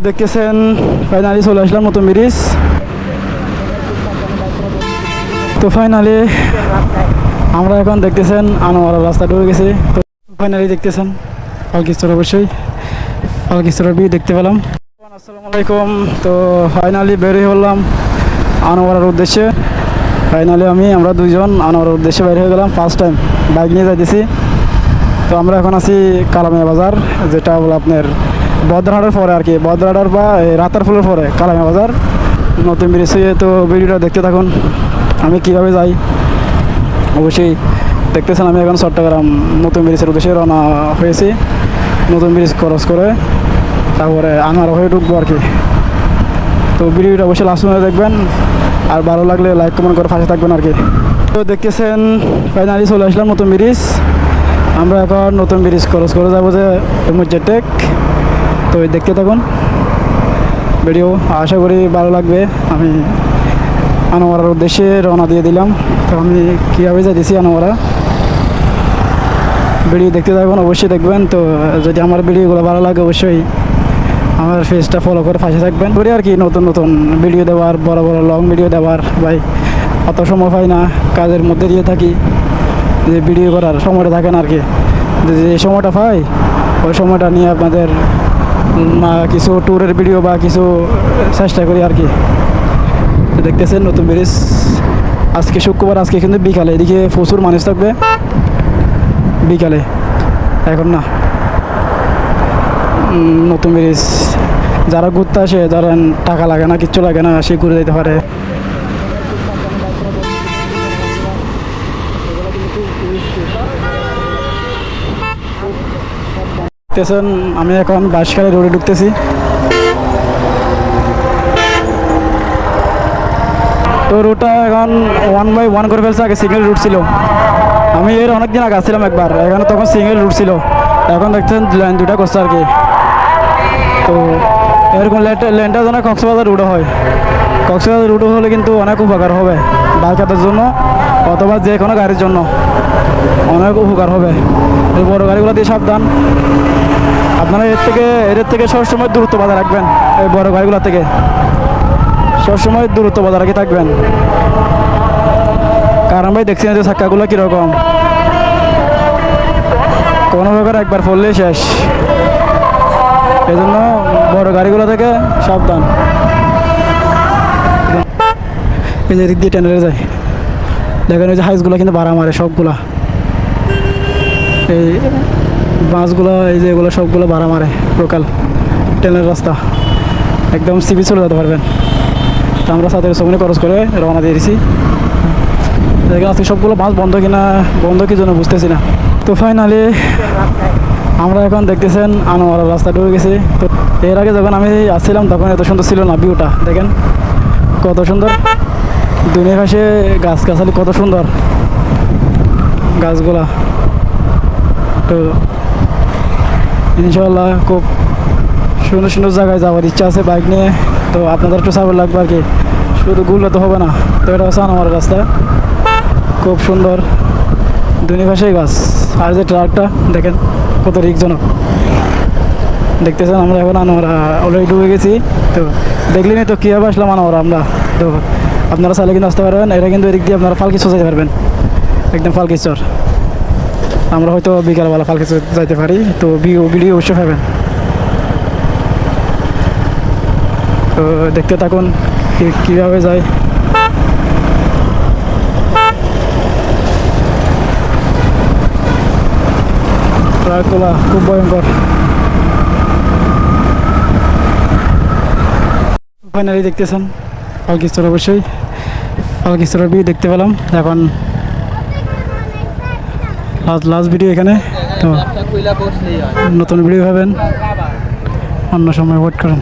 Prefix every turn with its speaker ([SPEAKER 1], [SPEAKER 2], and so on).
[SPEAKER 1] দেখতেছেন ফাইনালি চলে আসলাম নতুন ব্রিজ। তো ফাইনালি আমরা এখন দেখতেছেন আনোয়ার রাস্তা ঢুকে গেছি। তো ফাইনালি দেখতেছেন পালকিস্তর অবশ্যই পালকিস্তর বি দেখতে পেলাম। আসসালামু আলাইকুম, তো ফাইনালি বেরিয়ে হলাম আনোয়ারের উদ্দেশ্যে। ফাইনালি আমি, আমরা দুইজন আনোয়ারের উদ্দেশ্যে বের হয়ে গেলাম ফার্স্ট টাইম বাইক নিয়ে যাইতেছি। তো আমরা এখন আছি কালামিয়া বাজার, যেটা বলে আপনার বদ্রহাটের পরে আর কি, বদ্রহাটার বা এই রাতার ফুলের পরে, কালামিয়া বাজার। নতুন ব্রিজ তো ভিডিওটা দেখতে থাকুন, আমি কীভাবে যাই? অবশ্যই দেখতেছেন আমি এখন চট্টগ্রাম, নতুন ব্রিজের উদ্দেশ্যে রওনা হয়েছি, নতুন ব্রিজ ক্রস করে, তারপরে আনার হয়ে ঢুকবো আর কি। তো ভিডিওটা অবশ্যই লাস্ট পর্যন্ত দেখবেন, আর ভালো লাগলে লাইক কমেন্ট করে পাশে থাকবেন আর কি। তো দেখতেছেন ফাইনালি চলে আসলাম নতুন ব্রিজ। আমরা এখন নতুন ব্রিজ ক্রস করে যাব যে টেক তো দেখতে থাকুন। ভিডিও আশা করি ভালো লাগবে। আমি আনোয়ারার উদ্দেশ্যে রওনা দিয়ে দিলাম। তো আমি কীভাবে যাইতেছি আনোয়ারা? ভিডিও দেখতে থাকুন, অবশ্যই দেখবেন। তো যদি আমার ভিডিওগুলো ভালো লাগে, অবশ্যই আমার ফেসটা ফলো করে পাশে থাকবেন। করি আর কি নতুন নতুন ভিডিও দেওয়ার, বড় বড় লং ভিডিও দেওয়ার, ভাই, অত সময় পাই না, কাজের মধ্যে দিয়ে থাকি। যে ভিডিও করার সময়টা থাকে না আর কি। যে সময়টা পাই, ওই সময়টা নিয়ে আপনাদের কিছু ট্যুরের ভিডিও বা কিছু চেষ্টা করি আর কি। দেখতেছেন নতুন ব্রিজ। আজকে শুক্রবার, আজকে কিন্তু বিকালে। এদিকে প্রচুর মানুষ থাকবে বিকালে। এখন না। নতুন ব্রিজ। যারা ঘুরতে আসে, যারা টাকা লাগে না, কিচ্ছু লাগে না, সে ঘুরে যেতে পারে। দেখতেছেন, আমি এখন বাঁশখালী রোডে ঢুকতেছি। তো রুটটা এখন ওয়ান বাই ওয়ান করে ফেলছে, আগে সিঙ্গেল রুট ছিল। আমি এর অনেক দিন আগে আসছিলাম একবার, এখানে তখন সিঙ্গেল রুট ছিল। এখন দেখছেন লাইন দুটা করছে আর কি। তো এরকম লেনটা যেন কক্সবাজার রুটও হয়। কক্সবাজার রুটও হলে কিন্তু অনেক উপকার হবে, বাইকারদের জন্য। অথবা যে কোনো গাড়ির জন্য। অনেক উপকার হবে। এই বড়ো গাড়িগুলো দিয়ে সাবধান। আপনারা এর থেকে এর থেকে সবসময় দূরত্ব বজায় রাখবেন, এই বড় গাড়িগুলো থেকে। সবসময় দূরত্ব বজায় রাখি থাকবেন। কারণ ভাই দেখছি না যে চাক্কাগুলো কীরকম? কোনো প্রকার একবার পড়লেই শেষ। এই জন্য বড় গাড়িগুলো থেকে সাবধান। এই যে দিক দিয়ে টেনে যায়। দেখেন ওই যে হাইসগুলো কিন্তু ভাড়া মারে সবগুলা। এই বাসগুলো, এই যে এগুলো সবগুলো ভাড়া মারে লোকাল। ট্রেনের রাস্তা। একদম সিবি চলে যেতে পারবেন। তো আমরা সাথে সময় খরচ করে রওনা দিয়ে দিছি। দেখেন আজকে সবগুলো বাস বন্ধ কিনা, বন্ধ কি জন্য বুঝতেছি না। তো ফাইনালি আমরা এখন দেখতেছেন আনোয়ার রাস্তা ঢুকে গেছি। তো এর আগে যখন আমি আসছিলাম, তখন এত সুন্দর ছিল না ভিউটা দেখেন কত সুন্দর। দুনিয়া পাশে গাছ গাছালি কত সুন্দর। গাছগুলা। তো ইনশাল্লাহ খুব সুন্দর সুন্দর জায়গায় যাওয়ার ইচ্ছা আছে বাইক নিয়ে। তো আপনাদের একটু সাপোর্ট লাগবে আর কি। শুধু ঘুরলে তো হবে না, তো এটা হচ্ছে আমার রাস্তা। খুব সুন্দর। দুই পাশেই গাছ। আর যে ট্রাকটা, দেখেন কত রিকজনক। দেখতেছেন আমরা এখন আনোয়ারা অলরেডি ডুবে গেছি। তো দেখলেনি তো কীভাবে আসলাম আনোয়ারা আমরা। তো আপনারা চাইলে কিন্তু আসতে পারবেন। এটা কিন্তু এদিক দিয়ে আপনারা ফালকিচর যেতে পারবেন। একদম ফালকিচর। আমরা হয়তো বিকালবেলা ফালকিচর যাইতে পারি, তো ভিডিও অবশ্যই পাবেন। তো দেখতে থাকুন কীভাবে যায়। ট্রাকগুলা খুব ভয়ঙ্কর। ফাইনালি দেখতেছেন পালকিস্তর অবশ্যই। পালকিস্তরের ভিউ দেখতে পেলাম? এখন লাস্ট লাস্ট ভিডিও এখানে। তো নতুন ভিডিও পাবেন অন্য সময় ওয়েট করেন।